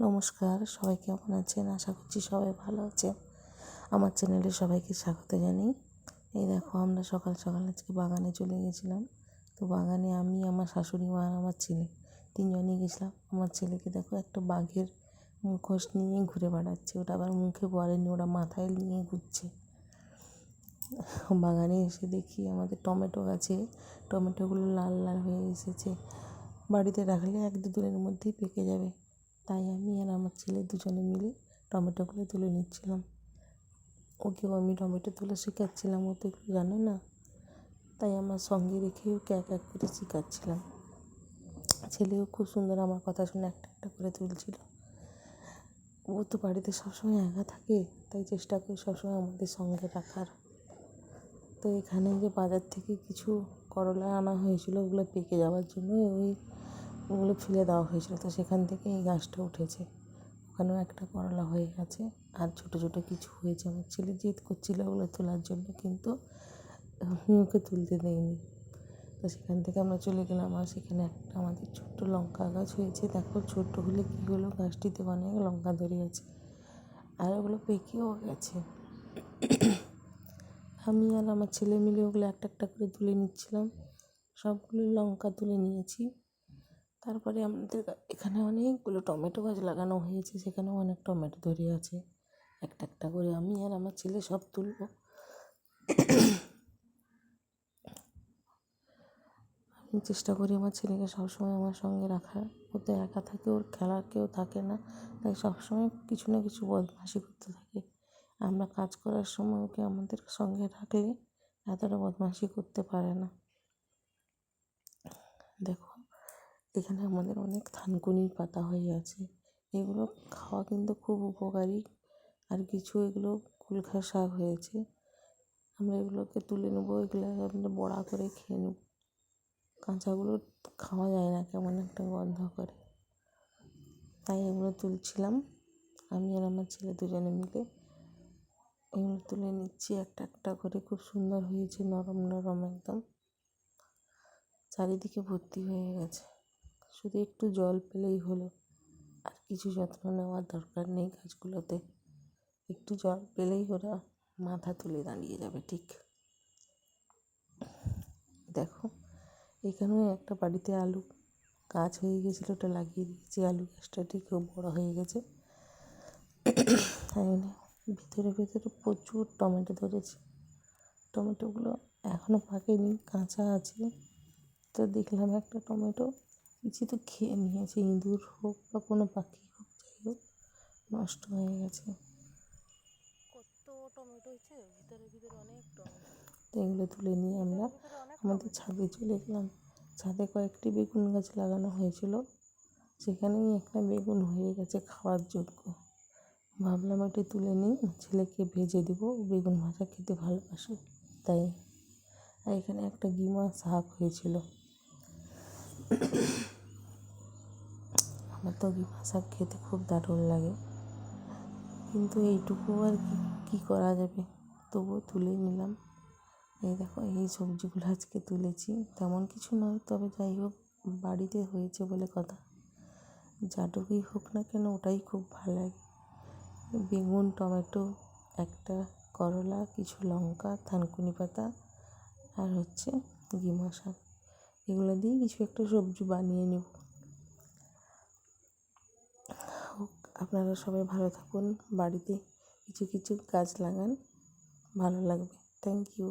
নমস্কার, সবাই কেমন আছেন? আশা করছি সবাই ভালো আছে আমার চ্যানেলে সবাইকে স্বাগত জানাই। এই দেখো, আমরা সকাল সকাল আজকে বাগানে চলে গেছিলাম। তো বাগানে আমি, আমার শাশুড়ি মা আমার ছেলে তিনজনই গেছিলাম। আমার ছেলেকে দেখো, একটা বাঘের মুখোশ নিয়ে ঘুরে বেড়াচ্ছে। ওটা আবার মুখে পড়েনি, ওরা মাথায় নিয়ে ঘুরছে। বাগানে এসে দেখি আমাদের টমেটো গাছে, টমেটোগুলো লাল লাল হয়ে এসেছে। বাড়িতে রাখলে এক দু দিনের মধ্যেই পেকে যাবে। তাই আমি আর আমার ছেলে দুজনে মিলে টমেটোগুলো তুলে নিচ্ছিলাম। ওকেও আমি টমেটো তোলা শেখাচ্ছিলাম, ও তো একটু জানে না। তাই আমার সঙ্গে রেখে ওকে এক এক করে শেখাচ্ছিলাম। ছেলেও খুব সুন্দর আমার কথা শুনে একটা একটা করে তুলছিল। ও তো বাড়িতে সবসময় একা থাকে, তাই চেষ্টা করি সবসময় আমাদের সঙ্গে রাখার। তো এখানে যে বাজার থেকে কিছু করলা আনা হয়েছিল, ওগুলো পেকে যাওয়ার জন্য ওই ওগুলো ফেলে দেওয়া হয়েছিল। তো সেখান থেকে এই গাছটা উঠেছে। ওখানেও একটা করলা হয়ে গেছে। আর ছোটো ছোটো কিছু হয়েছে। আমার ছেলে জেদ করছিল ওগুলো তোলার জন্য, কিন্তু আমি ওকে তুলতে দিইনি। তো সেখান থেকে আমরা চলে গেলাম। আর সেখানে একটা আমাদের ছোট্ট লঙ্কা গাছ হয়েছে। দেখো ছোট্ট হলে কী হলো? গাছটিতে অনেক লঙ্কা ধরিয়েছে। আর ওগুলো পেকেও গেছে। আমি আর আমার ছেলে মিলে ওগুলো একটা একটা করে তুলে নিচ্ছিলাম। সবগুলো লঙ্কা তুলে নিয়েছি। তারপরে আমাদের এখানে অনেকগুলো টমেটো গাছ লাগানো হয়েছে, সেখানেও অনেক টমেটো ধরে আছে। একটা একটা করে আমি আর আমার ছেলে সব তুলব। আমি চেষ্টা করি আমার ছেলেকে সবসময় আমার সঙ্গে রাখার। ও তো একা থাকে, ওর খেলার কেউ থাকে না, তাই সবসময় কিছু না কিছু বদমাশি করতে থাকে। আমরা কাজ করার সময় ওকে আমাদের সঙ্গে রাখলে এতটা বদমাশি করতে পারে না। দেখো এখানে আমাদের অনেক থানকুনির পাতা হয়ে আছে। এগুলো খাওয়া কিন্তু খুব উপকারী। আর কিছু এগুলো কুলখা শাক হয়েছে। আমরা এগুলোকে তুলে নেব, এগুলো আমরা বড়া করে খেয়ে নেব। কাঁচাগুলো খাওয়া যায় না, কেমন একটা গন্ধ করে। তাই এগুলো তুলছিলাম। আমি আর আমার ছেলে দুজনে মিলে এগুলো তুলে নিচ্ছি। একটা একটা করে খুব সুন্দর হয়েছে, নরম নরম একদম। চারিদিকে ভর্তি হয়ে গেছে। শুধু একটু জল পেলেই হলো। আর কিছু যত্ন নেওয়ার দরকার নেই গাছগুলোতে। একটু জল পেলেই ওরা মাথা তুলে দাঁড়িয়ে যাবে, ঠিক? দেখো, এখানেও একটা বাড়িতে আলু গাছ হয়ে গেছিল, ওটা লাগিয়ে দিয়েছি। আলু গাছটা ঠিক বড়ো হয়ে গেছে। ভিতরে ভেতরে প্রচুর টমেটো ধরেছে। টমেটোগুলো এখনও পাকেনি, কাঁচা আছে। তো দেখলাম একটা টমেটো কিছু তো খেয়ে নিয়েছে ইঁদুর হোক বা কোনো পাখি হোক যাই হোক নষ্ট হয়ে গেছে। কত টমেটো ভিতরে ভিতরে অনেক টমেটো। তো এগুলো তুলে নিয়ে আমরা আমাদের ছাদে চলে গেলাম। ছাদে কয়েকটি বেগুন গাছ লাগানো হয়েছিল। সেখানেই একটা বেগুন হয়ে গেছে খাওয়ার যোগ্য। ভাবলাম একটু তুলে নিই ছেলেকে ভেজে দেবো। বেগুন ভাজা খেতে ভালোবাসে তাই। আর এখানে একটা গিমা শাক হয়েছিল। আমার তো গিমা শাক খেতে খুব দারুণ লাগে। কিন্তু এইটুকু আর কি, কী করা যাবে? তবুও তুলে নিলাম। এই দেখো, এই সবজিগুলো আজকে তুলেছি। তেমন কিছু নয়, তবে যাই হোক, বাড়িতে হয়েছে বলে কথা। যাটুকুই হোক না কেন, ওটাই খুব ভালো লাগে। বেগুন, টমেটো, একটা করলা, কিছু লঙ্কা, থানকুনি পাতা, আর হচ্ছে গিমা শাক। এগুলো দিয়ে কিছু একটা সবজি বানিয়ে নেব হোক আপনারা সবাই ভালো থাকুন বাড়িতে কিছু কিছু গাছ লাগান ভালো লাগবে। Thank you